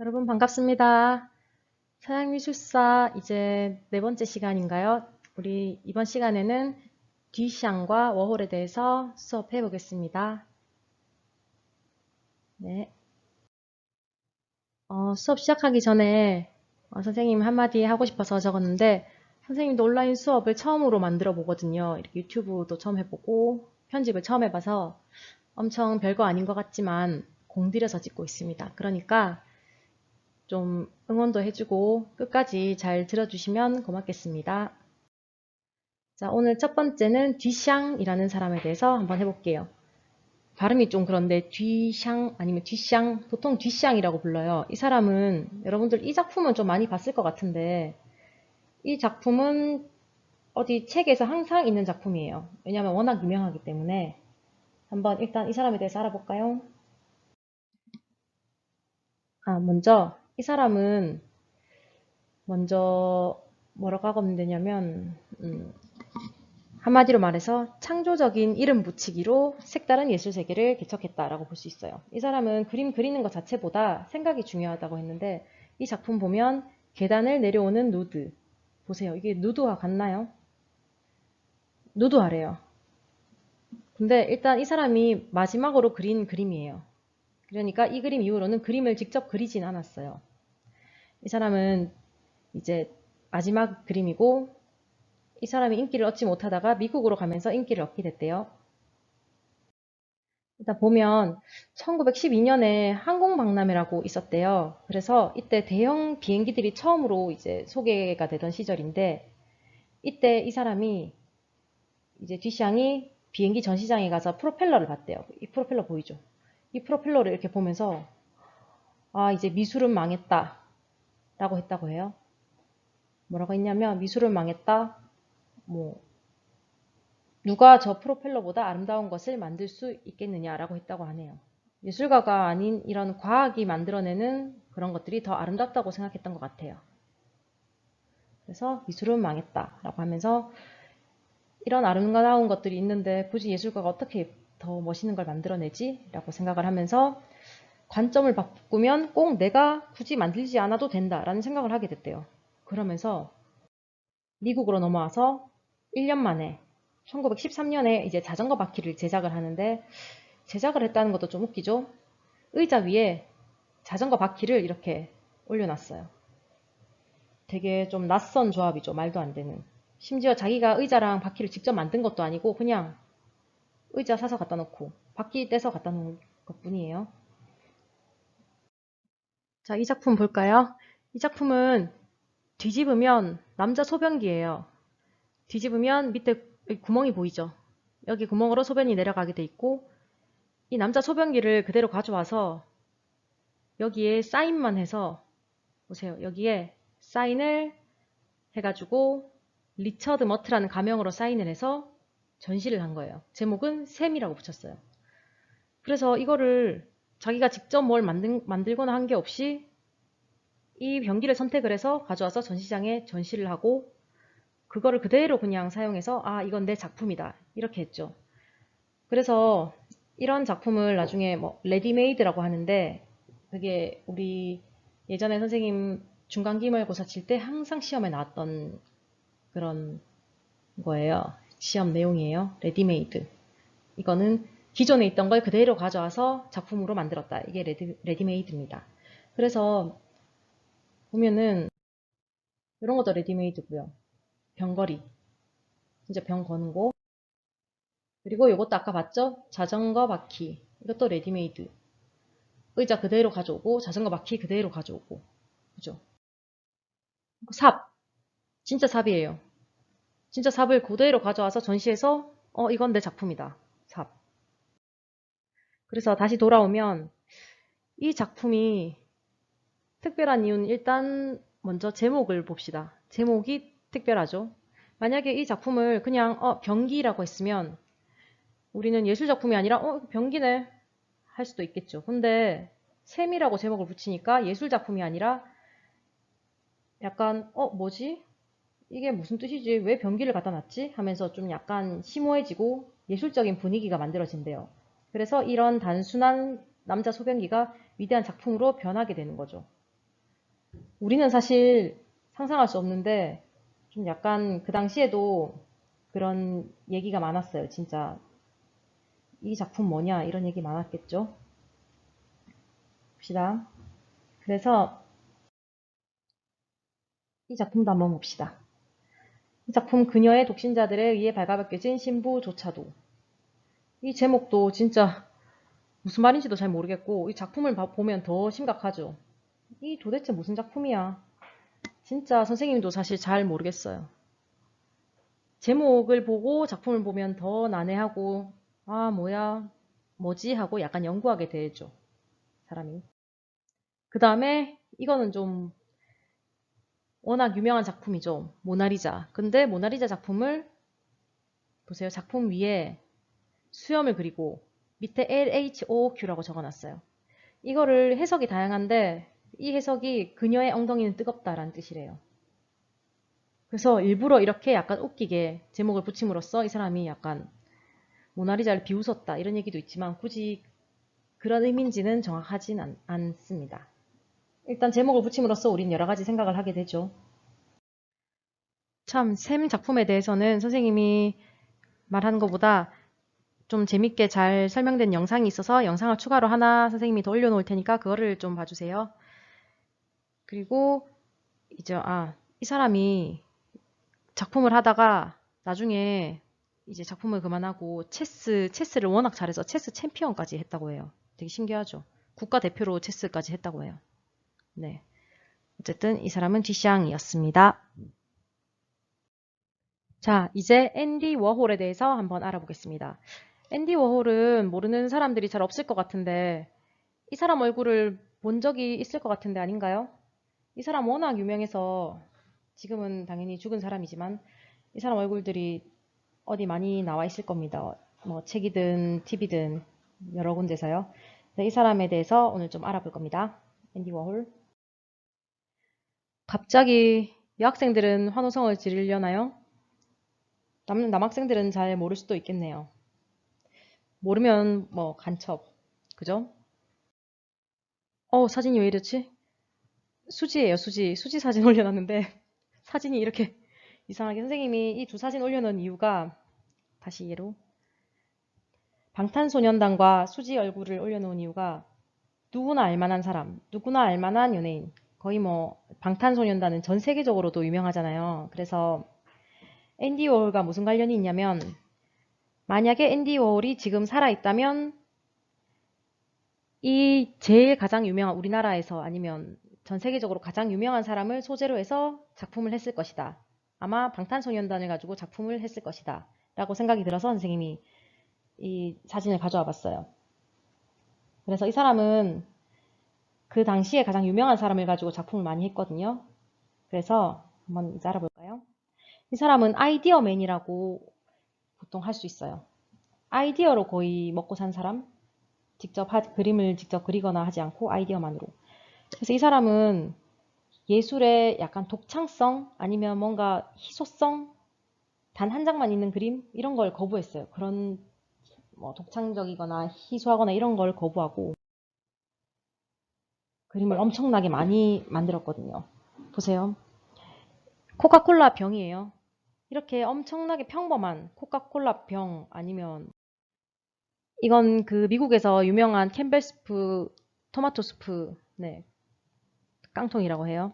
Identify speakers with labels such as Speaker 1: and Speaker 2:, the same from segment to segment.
Speaker 1: 여러분 반갑습니다. 서양미술사 이제 네 번째 시간인가요? 우리 이번 시간에는 뒤샹과 워홀에 대해서 수업해 보겠습니다. 네. 어, 수업 시작하기 전에 어, 선생님 한마디 하고 싶어서 적었는데 선생님도 온라인 수업을 처음으로 만들어 보거든요. 이렇게 유튜브도 처음 해보고 편집을 처음 해봐서 엄청 별거 아닌 것 같지만 공들여서 찍고 있습니다. 그러니까 좀 응원도 해주고 끝까지 잘 들어주시면 고맙겠습니다. 자, 오늘 첫 번째는 뒤샹이라는 사람에 대해서 한번 해볼게요. 발음이 좀 그런데 뒤샹 아니면 뒤샹 보통 뒤샹이라고 불러요. 이 사람은 여러분들 이 작품은 좀 많이 봤을 것 같은데 이 작품은 어디 책에서 항상 있는 작품이에요. 왜냐하면 워낙 유명하기 때문에 한번 일단 이 사람에 대해서 알아볼까요? 아, 먼저 이 사람은 먼저 뭐라고 하면 되냐면 음, 한마디로 말해서 창조적인 이름 붙이기로 색다른 예술 세계를 개척했다라고 볼 수 있어요. 이 사람은 그림 그리는 것 자체보다 생각이 중요하다고 했는데 이 작품 보면 계단을 내려오는 누드 보세요. 이게 누드화 같나요? 누드화래요. 근데 일단 이 사람이 마지막으로 그린 그림이에요. 그러니까 이 그림 이후로는 그림을 직접 그리진 않았어요. 이 사람은 이제 마지막 그림이고 이 사람이 인기를 얻지 못하다가 미국으로 가면서 인기를 얻게 됐대요. 일단 보면 1912년에 항공박람회라고 있었대요. 그래서 이때 대형 비행기들이 처음으로 이제 소개가 되던 시절인데 이때 이 사람이 이제 뒷샹이 비행기 전시장에 가서 프로펠러를 봤대요. 이 프로펠러 보이죠? 이 프로펠러를 이렇게 보면서 아 이제 미술은 망했다 라고 했다고 해요. 뭐라고 했냐면 미술은 망했다. 뭐 누가 저 프로펠러보다 아름다운 것을 만들 수 있겠느냐라고 했다고 하네요. 예술가가 아닌 이런 과학이 만들어내는 그런 것들이 더 아름답다고 생각했던 것 같아요. 그래서 미술은 망했다라고 하면서 이런 아름다운 것들이 있는데 굳이 예술가가 어떻게 더 멋있는 걸 만들어내지? 라고 생각을 하면서 관점을 바꾸면 꼭 내가 굳이 만들지 않아도 된다라는 생각을 하게 됐대요. 그러면서 미국으로 넘어와서 1년 만에 1913년에 이제 자전거 바퀴를 제작을 하는데 제작을 했다는 것도 좀 웃기죠? 의자 위에 자전거 바퀴를 이렇게 올려놨어요. 되게 좀 낯선 조합이죠. 말도 안 되는. 심지어 자기가 의자랑 바퀴를 직접 만든 것도 아니고 그냥 의자 사서 갖다 놓고 바퀴 떼서 갖다 놓은 것 뿐이에요. 자, 이 작품 볼까요? 이 작품은 뒤집으면 남자 소변기예요. 뒤집으면 밑에 구멍이 보이죠? 여기 구멍으로 소변이 내려가게 돼 있고 이 남자 소변기를 그대로 가져와서 여기에 사인만 해서 보세요. 여기에 사인을 해가지고 리처드 머트라는 가명으로 사인을 해서 전시를 한 거예요. 제목은 샘이라고 붙였어요. 그래서 이거를 자기가 직접 뭘 만든, 만들거나 한 게 없이 이 병기를 선택을 해서 가져와서 전시장에 전시를 하고 그거를 그대로 그냥 사용해서 아 이건 내 작품이다 이렇게 했죠. 그래서 이런 작품을 나중에 뭐 레디메이드라고 하는데 그게 우리 예전에 선생님 중간 기말고사 칠 때 항상 시험에 나왔던 그런 거예요. 시험 내용이에요. 레디메이드. 이거는 기존에 있던 걸 그대로 가져와서 작품으로 만들었다. 이게 레디, 레디메이드입니다. 그래서 보면은 이런 것도 레디메이드고요. 병거리. 진짜 병 거는 거. 그리고 이것도 아까 봤죠? 자전거 바퀴. 이것도 레디메이드. 의자 그대로 가져오고 자전거 바퀴 그대로 가져오고. 그죠? 삽. 진짜 삽이에요. 진짜 삽을 그대로 가져와서 전시해서 어 이건 내 작품이다. 삽. 그래서 다시 돌아오면 이 작품이 특별한 이유는 일단 먼저 제목을 봅시다. 제목이 특별하죠. 만약에 이 작품을 그냥 어 병기라고 했으면 우리는 예술 작품이 아니라 어 병기네 할 수도 있겠죠. 근데 샘이라고 제목을 붙이니까 예술 작품이 아니라 약간 어 뭐지? 이게 무슨 뜻이지? 왜 변기를 갖다 놨지? 하면서 좀 약간 심오해지고 예술적인 분위기가 만들어진대요. 그래서 이런 단순한 남자 소변기가 위대한 작품으로 변하게 되는 거죠. 우리는 사실 상상할 수 없는데 좀 약간 그 당시에도 그런 얘기가 많았어요. 진짜 이 작품 뭐냐 이런 얘기 많았겠죠. 봅시다. 그래서 이 작품도 한번 봅시다. 이 작품 그녀의 독신자들에 의해 발가벗겨진 신부조차도 이 제목도 진짜 무슨 말인지도 잘 모르겠고 이 작품을 봐- 보면 더 심각하죠. 이 도대체 무슨 작품이야? 진짜 선생님도 사실 잘 모르겠어요. 제목을 보고 작품을 보면 더 난해하고 아 뭐야 뭐지 하고 약간 연구하게 되죠. 사람이. 그 다음에 이거는 좀 워낙 유명한 작품이죠. 모나리자. 근데 모나리자 작품을 보세요. 작품 위에 수염을 그리고 밑에 LHOQ라고 적어놨어요. 이거를 해석이 다양한데 이 해석이 그녀의 엉덩이는 뜨겁다라는 뜻이래요. 그래서 일부러 이렇게 약간 웃기게 제목을 붙임으로써 이 사람이 약간 모나리자를 비웃었다 이런 얘기도 있지만 굳이 그런 의미인지는 정확하진 않, 않습니다. 일단 제목을 붙임으로써 우리는 여러 가지 생각을 하게 되죠. 참, 샘 작품에 대해서는 선생님이 말하는 것보다 좀 재밌게 잘 설명된 영상이 있어서 영상을 추가로 하나 선생님이 더 올려놓을 테니까 그거를 좀 봐주세요. 그리고 이제 아, 이 사람이 작품을 하다가 나중에 이제 작품을 그만하고 체스, 체스를 워낙 잘해서 체스 챔피언까지 했다고 해요. 되게 신기하죠. 국가대표로 체스까지 했다고 해요. 네. 어쨌든 이 사람은 쥐샹이었습니다. 자, 이제 앤디 워홀에 대해서 한번 알아보겠습니다. 앤디 워홀은 모르는 사람들이 잘 없을 것 같은데 이 사람 얼굴을 본 적이 있을 것 같은데 아닌가요? 이 사람 워낙 유명해서 지금은 당연히 죽은 사람이지만 이 사람 얼굴들이 어디 많이 나와 있을 겁니다. 뭐 책이든 TV든 여러 군데서요. 네, 이 사람에 대해서 오늘 좀 알아볼 겁니다. 앤디 워홀. 갑자기 여학생들은 환호성을 지르려나요? 남, 남학생들은 잘 모를 수도 있겠네요. 모르면 뭐 간첩, 그죠? 어, 사진이 왜 이렇지? 수지예요, 수지. 수지 사진 올려놨는데 사진이 이렇게 이상하게 선생님이 이 두 사진 올려놓은 이유가 다시 얘로 방탄소년단과 수지 얼굴을 올려놓은 이유가 누구나 알만한 사람, 누구나 알만한 연예인. 거의 뭐 방탄소년단은 전 세계적으로도 유명하잖아요. 그래서 앤디 워홀과 무슨 관련이 있냐면 만약에 앤디 워홀이 지금 살아있다면 이 제일 가장 유명한 우리나라에서 아니면 전 세계적으로 가장 유명한 사람을 소재로 해서 작품을 했을 것이다. 아마 방탄소년단을 가지고 작품을 했을 것이다. 라고 생각이 들어서 선생님이 이 사진을 가져와 봤어요. 그래서 이 사람은 그 당시에 가장 유명한 사람을 가지고 작품을 많이 했거든요. 그래서 한번 알아볼까요? 이 사람은 아이디어맨이라고 보통 할 수 있어요. 아이디어로 거의 먹고 산 사람? 직접 하, 그림을 직접 그리거나 하지 않고 아이디어만으로. 그래서 이 사람은 예술의 약간 독창성 아니면 뭔가 희소성 단 한 장만 있는 그림 이런 걸 거부했어요. 그런 뭐 독창적이거나 희소하거나 이런 걸 거부하고 그림을 엄청나게 많이 만들었거든요. 보세요. 코카콜라 병이에요. 이렇게 엄청나게 평범한 코카콜라 병 아니면 이건 그 미국에서 유명한 캠벨 스프 토마토 스프 네 깡통이라고 해요.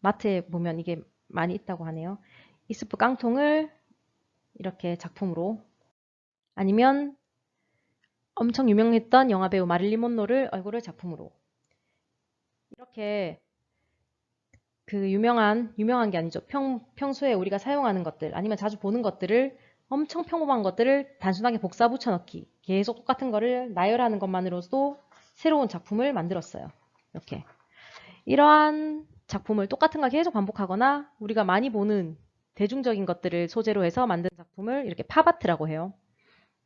Speaker 1: 마트에 보면 이게 많이 있다고 하네요. 이 스프 깡통을 이렇게 작품으로 아니면 엄청 유명했던 영화배우 마릴린 monroe를 얼굴을 작품으로 이렇게 그 유명한 유명한 게 아니죠. 평, 평소에 우리가 사용하는 것들 아니면 자주 보는 것들을 엄청 평범한 것들을 단순하게 복사 붙여넣기 계속 똑같은 거를 나열하는 것만으로도 새로운 작품을 만들었어요. 이렇게 이러한 작품을 똑같은 걸 계속 반복하거나 우리가 많이 보는 대중적인 것들을 소재로 해서 만든 작품을 이렇게 팝아트라고 해요.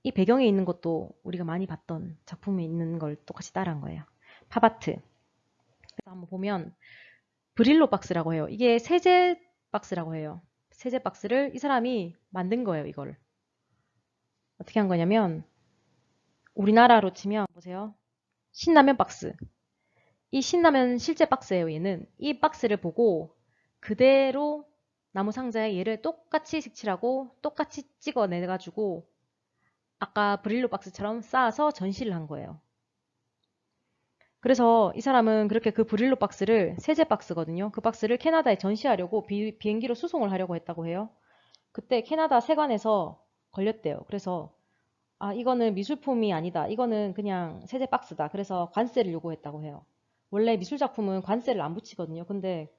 Speaker 1: 이 배경에 있는 것도 우리가 많이 봤던 작품에 있는 걸 똑같이 따라한 거예요. 팝아트. 그래서 한번 보면 브릴로 박스라고 해요. 이게 세제 박스라고 해요. 세제 박스를 이 사람이 만든 거예요, 이걸. 어떻게 한 거냐면 우리나라로 치면 보세요. 신라면 박스. 이 신라면 실제 박스예요, 얘는. 이 박스를 보고 그대로 나무 상자에 얘를 똑같이 색칠하고 똑같이 찍어내 가지고 아까 브릴로 박스처럼 쌓아서 전시를 한 거예요. 그래서 이 사람은 그렇게 그 브릴로 박스를 세제 박스거든요. 그 박스를 캐나다에 전시하려고 비, 행기로 수송을 하려고 했다고 해요. 그때 캐나다 세관에서 걸렸대요. 그래서 아 이거는 미술품이 아니다. 이거는 그냥 세제 박스다. 그래서 관세를 요구했다고 해요. 원래 미술 작품은 관세를 안 붙이거든요. 근데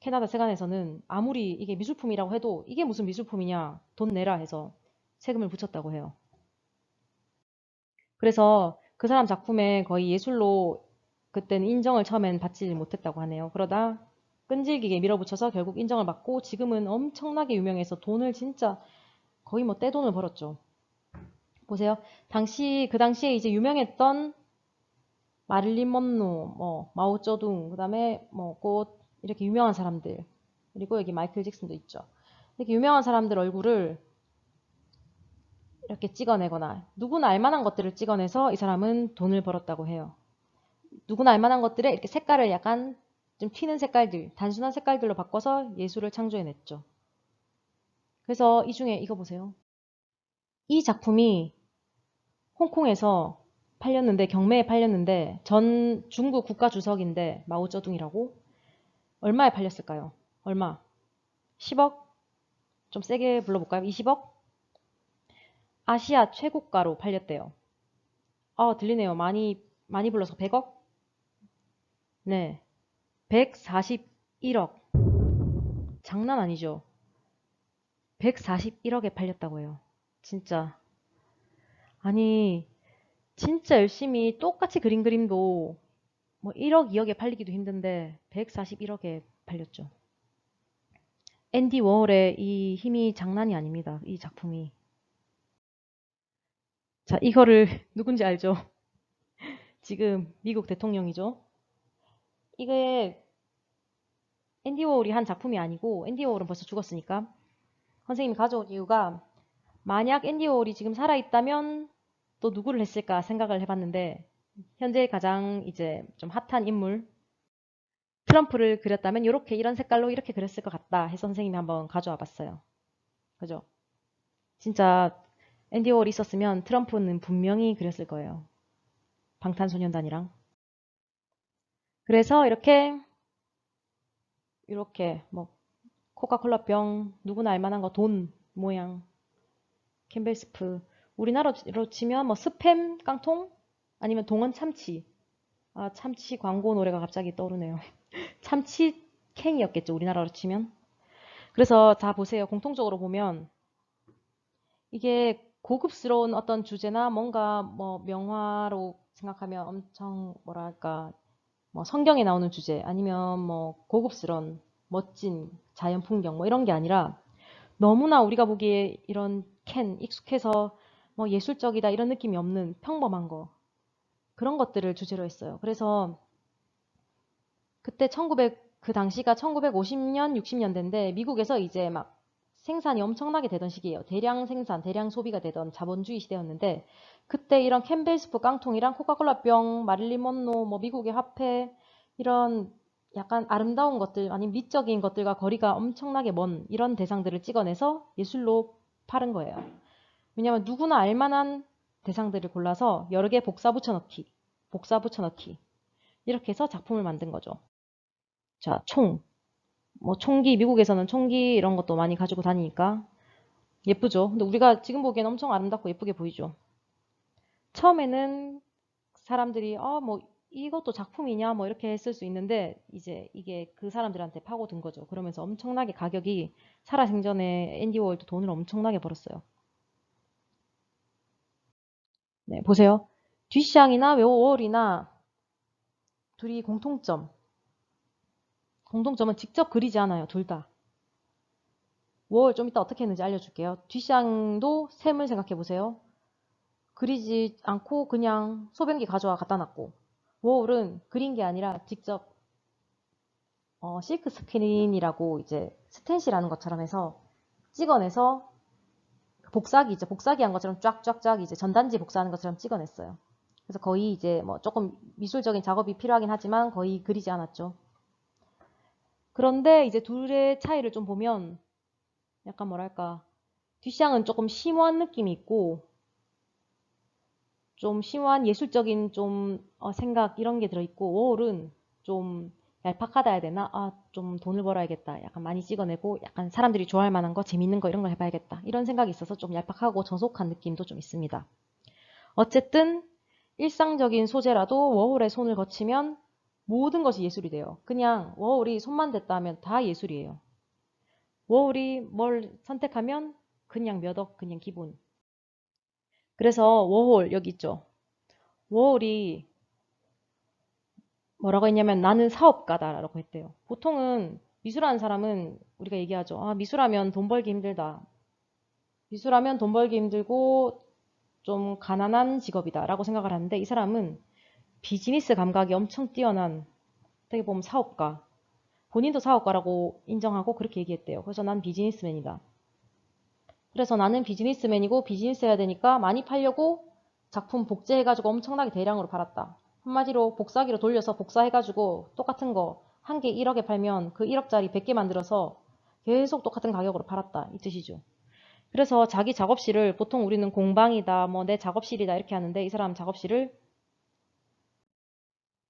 Speaker 1: 캐나다 세관에서는 아무리 이게 미술품이라고 해도 이게 무슨 미술품이냐 돈 내라 해서 세금을 붙였다고 해요. 그래서 그 사람 작품에 거의 예술로 그때는 인정을 처음엔 받지 못했다고 하네요. 그러다 끈질기게 밀어붙여서 결국 인정을 받고 지금은 엄청나게 유명해서 돈을 진짜 거의 뭐 떼돈을 벌었죠. 보세요. 당시 그 당시에 이제 유명했던 마릴린 먼로, 뭐 마오쩌둥, 그다음에 뭐곧 이렇게 유명한 사람들 그리고 여기 마이클 잭슨도 있죠. 이렇게 유명한 사람들 얼굴을 이렇게 찍어내거나 누구나 알만한 것들을 찍어내서 이 사람은 돈을 벌었다고 해요. 누구나 알만한 것들에 이렇게 색깔을 약간 좀 튀는 색깔들, 단순한 색깔들로 바꿔서 예술을 창조해냈죠. 그래서 이 중에 이거 보세요. 이 작품이 홍콩에서 팔렸는데 경매에 팔렸는데 전 중국 국가 주석인데 마오쩌둥이라고 얼마에 팔렸을까요? 얼마? 10억? 좀 세게 불러볼까요? 20억? 아시아 최고가로 팔렸대요. 아 들리네요. 많이 많이 불러서 100억? 네. 141억. 장난 아니죠. 141억에 팔렸다고 해요. 진짜. 아니, 진짜 열심히 똑같이 그린 그림도 뭐 1억, 2억에 팔리기도 힘든데 141억에 팔렸죠. 앤디 워홀의 이 힘이 장난이 아닙니다. 이 작품이. 자, 이거를 누군지 알죠? 지금 미국 대통령이죠. 이게 앤디 워홀이 한 작품이 아니고 앤디 워홀은 벌써 죽었으니까 선생님이 가져온 이유가 만약 앤디 워홀이 지금 살아있다면 또 누구를 했을까 생각을 해봤는데 현재 가장 이제 좀 핫한 인물 트럼프를 그렸다면 이렇게 이런 색깔로 이렇게 그렸을 것 같다 해서 선생님이 한번 가져와 봤어요. 그죠? 진짜 앤디 워홀이 있었으면 트럼프는 분명히 그렸을 거예요. 방탄소년단이랑. 그래서 이렇게 이렇게 뭐 코카콜라 병 누구나 알만한 거 돈 모양 캠벨스프. 우리나라로 치면 뭐 스팸 깡통 아니면 동원 참치. 아 참치 광고 노래가 갑자기 떠오르네요. 참치 캔이었겠죠 우리나라로 치면. 그래서 자 보세요. 공통적으로 보면 이게 고급스러운 어떤 주제나 뭔가 뭐 명화로 생각하면 엄청 뭐랄까 뭐 성경에 나오는 주제 아니면 뭐 고급스러운 멋진 자연 풍경 뭐 이런 게 아니라 너무나 우리가 보기에 이런 캔 익숙해서 뭐 예술적이다 이런 느낌이 없는 평범한 거 그런 것들을 주제로 했어요. 그래서 그때 1900 그 당시가 1950년 60년대인데 미국에서 이제 막 생산이 엄청나게 되던 시기예요. 대량 생산, 대량 소비가 되던 자본주의 시대였는데 그때 이런 캠벨스프 깡통이랑 코카콜라 병, 마릴린 먼로, 뭐 미국의 화폐 이런 약간 아름다운 것들 아니면 미적인 것들과 거리가 엄청나게 먼 이런 대상들을 찍어내서 예술로 파는 거예요. 왜냐하면 누구나 알만한 대상들을 골라서 여러 개 복사 붙여넣기, 복사 붙여넣기 이렇게 해서 작품을 만든 거죠. 자, 총. 뭐 총기 미국에서는 총기 이런 것도 많이 가지고 다니니까 예쁘죠. 근데 우리가 지금 보기엔 엄청 아름답고 예쁘게 보이죠. 처음에는 사람들이 어뭐 이것도 작품이냐 뭐 이렇게 했을 수 있는데 이제 이게 그 사람들한테 파고든 거죠. 그러면서 엄청나게 가격이 살아생전에 앤디 월도 돈을 엄청나게 벌었어요. 네, 보세요. 뒷샹이나 웨어월이나 둘이 공통점 공통점은 직접 그리지 않아요. 둘 다. 월 좀 이따 어떻게 했는지 알려줄게요. 뒷샹도 샘을 생각해 보세요. 그리지 않고 그냥 소변기 가져와 갖다 놨고 월은 그린 게 아니라 직접 어, 실크 스크린이라고 이제 스텐시라는 것처럼 해서 찍어내서 복사기 있죠. 복사기 한 것처럼 쫙쫙쫙 이제 전단지 복사하는 것처럼 찍어냈어요. 그래서 거의 이제 뭐 조금 미술적인 작업이 필요하긴 하지만 거의 그리지 않았죠. 그런데 이제 둘의 차이를 좀 보면 약간 뭐랄까 뒷샹은 조금 심오한 느낌이 있고 좀 심오한 예술적인 좀 어, 생각 이런 게 들어있고 워홀은 좀 얄팍하다 해야 되나? 아, 좀 돈을 벌어야겠다. 약간 많이 찍어내고 약간 사람들이 좋아할 만한 거, 재밌는 거 이런 걸 해봐야겠다. 이런 생각이 있어서 좀 얄팍하고 저속한 느낌도 좀 있습니다. 어쨌든 일상적인 소재라도 워홀의 손을 거치면 모든 것이 예술이 돼요. 그냥 워홀이 손만 댔다 하면 다 예술이에요. 워홀이 뭘 선택하면 그냥 몇 억, 그냥 기본. 그래서 워홀 여기 있죠. 워홀이 뭐라고 했냐면 나는 사업가다라고 했대요. 보통은 미술하는 사람은 우리가 얘기하죠. 아, 미술하면 돈 벌기 힘들다. 미술하면 돈 벌기 힘들고 좀 가난한 직업이다 라고 생각을 하는데 이 사람은 비즈니스 감각이 엄청 뛰어난 어떻게 보면 사업가 본인도 사업가라고 인정하고 그렇게 얘기했대요. 그래서 난 비즈니스맨이다. 그래서 나는 비즈니스맨이고 비즈니스 해야 되니까 많이 팔려고 작품 복제해가지고 엄청나게 대량으로 팔았다. 한마디로 복사기로 돌려서 복사해가지고 똑같은 거 한 개 1억에 팔면 그 1억짜리 100개 만들어서 계속 똑같은 가격으로 팔았다. 이 뜻이죠. 그래서 자기 작업실을 보통 우리는 공방이다, 뭐 내 작업실이다 이렇게 하는데 이 사람 작업실을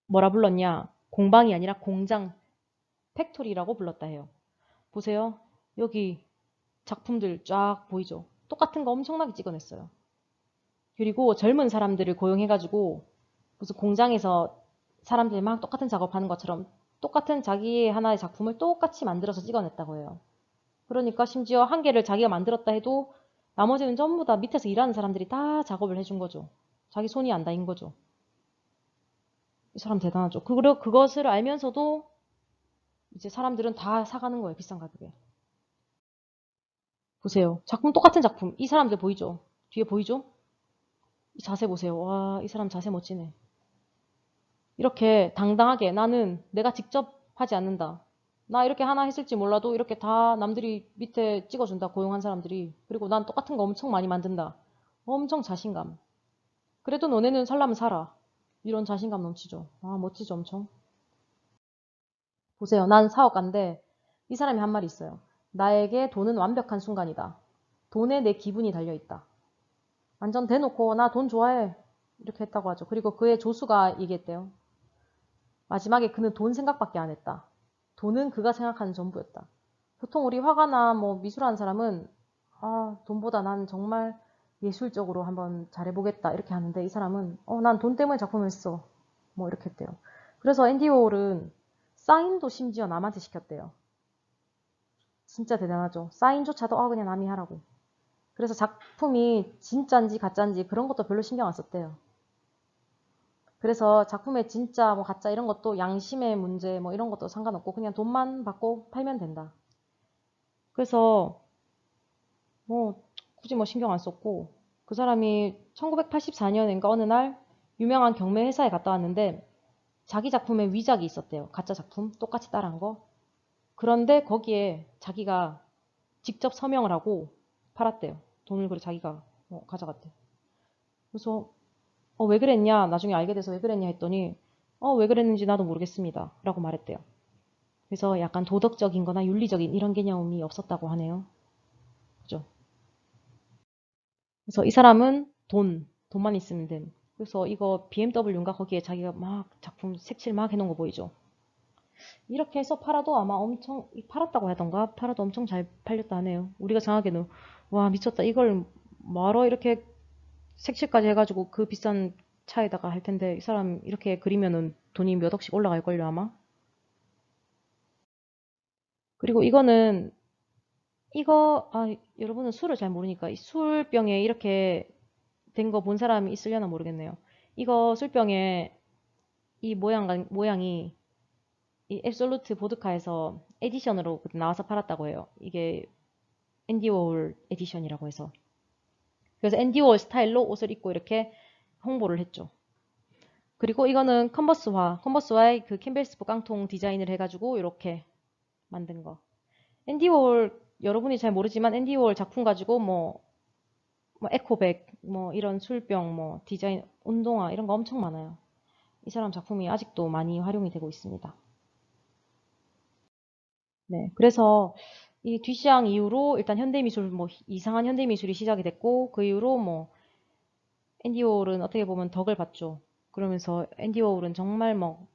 Speaker 1: 뭐라 불렀냐? 공방이 아니라 공장, 팩토리라고 불렀다 해요. 보세요. 여기 작품들 쫙 보이죠? 똑같은 거 엄청나게 찍어냈어요. 그리고 젊은 사람들을 고용해가지고 무슨 공장에서 사람들이 막 똑같은 작업하는 것처럼 똑같은 자기의 하나의 작품을 똑같이 만들어서 찍어냈다고 해요. 그러니까 심지어 한 개를 자기가 만들었다 해도 나머지는 전부 다 밑에서 일하는 사람들이 다 작업을 해준 거죠. 자기 손이 안 닿인 거죠. 이 사람 대단하죠. 그리고 그것을 알면서도 이제 사람들은 다 사가는 거예요. 비싼 가격에. 보세요. 작품 똑같은 작품. 이 사람들 보이죠? 뒤에 보이죠? 이 자세 보세요. 와, 이 사람 자세 멋지네. 이렇게 당당하게 나는 내가 직접 하지 않는다. 나 이렇게 하나 했을지 몰라도 이렇게 다 남들이 밑에 찍어준다. 고용한 사람들이. 그리고 난 똑같은 거 엄청 많이 만든다. 엄청 자신감. 그래도 너네는 살라면 살아. 이런 자신감 넘치죠. 아, 멋지죠, 엄청. 보세요. 난 사업가인데 이 사람이 한 말이 있어요. 나에게 돈은 완벽한 순간이다. 돈에 내 기분이 달려있다. 완전 대놓고 나 돈 좋아해. 이렇게 했다고 하죠. 그리고 그의 조수가 얘기했대요. 마지막에 그는 돈 생각밖에 안 했다. 돈은 그가 생각하는 전부였다. 보통 우리 화가 나 뭐 미술하는 사람은 아, 돈보다 난 정말 예술적으로 한번 잘해보겠다 이렇게 하는데 이 사람은 어, 난 돈 때문에 작품을 했어. 뭐 이렇게 했대요. 그래서 앤디 워홀은 사인도 심지어 남한테 시켰대요. 진짜 대단하죠. 사인조차도 아 그냥 남이 하라고. 그래서 작품이 진짜인지 가짜인지 그런 것도 별로 신경 안 썼대요. 그래서 작품의 진짜 뭐 가짜 이런 것도 양심의 문제 뭐 이런 것도 상관없고 그냥 돈만 받고 팔면 된다. 그래서 뭐 굳이 뭐 신경 안 썼고 그 사람이 1984년인가 어느 날 유명한 경매 회사에 갔다 왔는데 자기 작품에 위작이 있었대요. 가짜 작품 똑같이 따라한 거. 그런데 거기에 자기가 직접 서명을 하고 팔았대요. 돈을 그래 자기가 어, 가져갔대. 그래서 어, 왜 그랬냐? 나중에 알게 돼서 왜 그랬냐 했더니 어, 왜 그랬는지 나도 모르겠습니다. 라고 말했대요. 그래서 약간 도덕적인 거나 윤리적인 이런 개념이 없었다고 하네요. 그죠? 그래서 이 사람은 돈, 돈만 있으면 됨. 그래서 이거 BMW인가 거기에 자기가 막 작품 색칠 막 해놓은 거 보이죠? 이렇게 해서 팔아도 아마 엄청 팔았다고 하던가 팔아도 엄청 잘 팔렸다 하네요. 우리가 생각하기에는 와 미쳤다 이걸 뭐하러 이렇게 색칠까지 해가지고 그 비싼 차에다가 할 텐데 이 사람 이렇게 그리면은 돈이 몇 억씩 올라갈걸요 아마 그리고 이거는 이거 아 여러분은 술을 잘 모르니까 이 술병에 이렇게 된 거 본 사람이 있으려나 모르겠네요 이거 술병에 이 모양 모양이 이 앱솔루트 보드카에서 에디션으로 나와서 팔았다고 해요 이게 앤디 워홀 에디션이라고 해서 그래서 앤디 월 스타일로 옷을 입고 이렇게 홍보를 했죠. 그리고 이거는 컨버스화, 컨버스화의 그 캔벨스프 깡통 디자인을 해가지고 이렇게 만든 거. 앤디 월 여러분이 잘 모르지만 앤디 월 작품 가지고 뭐 뭐 에코백, 뭐 이런 술병, 뭐 디자인, 운동화 이런 거 엄청 많아요. 이 사람 작품이 아직도 많이 활용이 되고 있습니다. 네, 그래서 이 뒷시장 이후로 일단 현대미술 뭐 이상한 현대미술이 시작이 됐고 그 이후로 뭐 앤디 워홀은 어떻게 보면 덕을 봤죠. 그러면서 앤디 워홀은 정말 뭐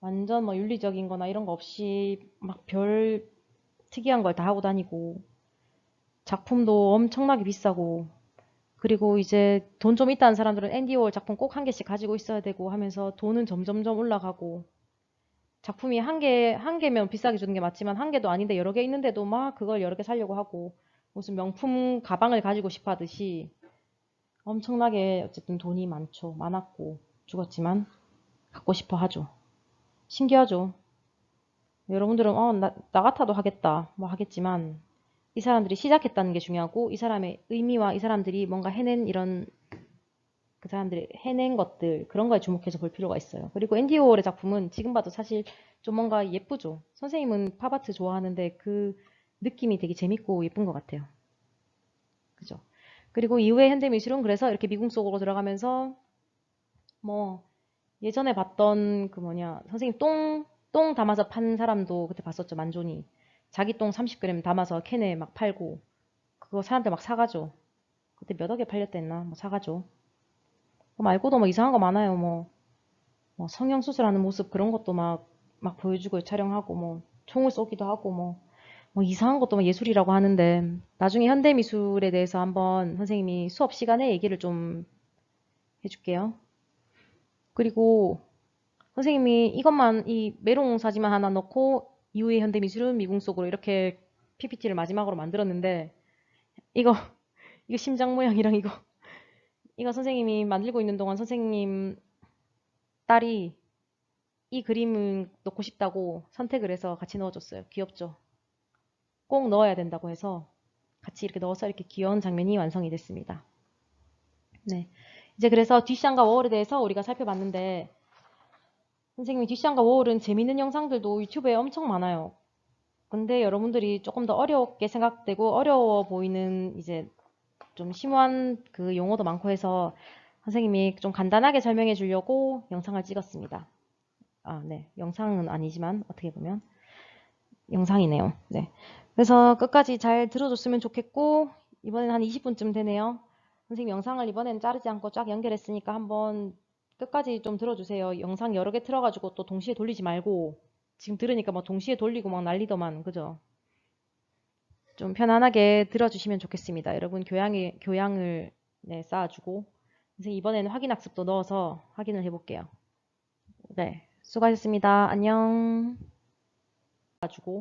Speaker 1: 완전 뭐 윤리적인 거나 이런 거 없이 막 별 특이한 걸 다 하고 다니고 작품도 엄청나게 비싸고 그리고 이제 돈 좀 있다는 사람들은 앤디 워홀 작품 꼭 한 개씩 가지고 있어야 되고 하면서 돈은 점점점 올라가고 작품이 한 개, 한 개면 비싸게 주는 게 맞지만 한 개도 아닌데 여러 개 있는데도 막 그걸 여러 개 사려고 하고 무슨 명품 가방을 가지고 싶어 하듯이 엄청나게 어쨌든 돈이 많죠. 많았고 죽었지만 갖고 싶어 하죠. 신기하죠. 여러분들은 어, 나, 나 같아도 하겠다. 뭐 하겠지만 이 사람들이 시작했다는 게 중요하고 이 사람의 의미와 이 사람들이 뭔가 해낸 이런 그 사람들이 해낸 것들 그런 거에 주목해서 볼 필요가 있어요. 그리고 앤디 워홀의 작품은 지금 봐도 사실 좀 뭔가 예쁘죠. 선생님은 팝아트 좋아하는데 그 느낌이 되게 재밌고 예쁜 것 같아요. 그죠? 그리고 이후에 현대미술은 그래서 이렇게 미궁 속으로 들어가면서 뭐 예전에 봤던 그 뭐냐 선생님 똥, 똥 담아서 판 사람도 그때 봤었죠. 만존이. 자기 똥 30g 담아서 캔에 막 팔고 그거 사람들 막 사가죠. 그때 몇 억에 팔렸댔나? 뭐 사가죠. 그 말고도 뭐 이상한 거 많아요. 뭐, 뭐 성형수술하는 모습 그런 것도 막, 막 보여주고 촬영하고 뭐 총을 쏘기도 하고 뭐, 뭐 이상한 것도 뭐 예술이라고 하는데 나중에 현대미술에 대해서 한번 선생님이 수업 시간에 얘기를 좀 해줄게요. 그리고 선생님이 이것만 이 메롱 사진만 하나 넣고 이후의 현대미술은 미궁 속으로 이렇게 PPT를 마지막으로 만들었는데 이거 이거 심장 모양이랑 이거 이거 선생님이 만들고 있는 동안 선생님 딸이 이 그림을 넣고 싶다고 선택을 해서 같이 넣어줬어요. 귀엽죠? 꼭 넣어야 된다고 해서 같이 이렇게 넣어서 이렇게 귀여운 장면이 완성이 됐습니다. 네. 이제 그래서 뒷샹과 워홀에 대해서 우리가 살펴봤는데 선생님이 뒷샹과 워홀은 재밌는 영상들도 유튜브에 엄청 많아요. 근데 여러분들이 조금 더 어렵게 생각되고 어려워 보이는 이제 좀 심오한 그 용어도 많고 해서 선생님이 좀 간단하게 설명해 주려고 영상을 찍었습니다. 아, 네. 영상은 아니지만 어떻게 보면 영상이네요. 네. 그래서 끝까지 잘 들어줬으면 좋겠고 이번엔 한 20분쯤 되네요. 선생님 영상을 이번엔 자르지 않고 쫙 연결했으니까 한번 끝까지 좀 들어주세요. 영상 여러 개 틀어가지고 또 동시에 돌리지 말고 지금 들으니까 뭐 동시에 돌리고 막 난리더만 그죠? 좀 편안하게 들어주시면 좋겠습니다. 여러분 교양에, 교양을 네, 쌓아주고 선생님 이번에는 확인 학습도 넣어서 확인을 해볼게요. 네, 수고하셨습니다. 안녕. 주고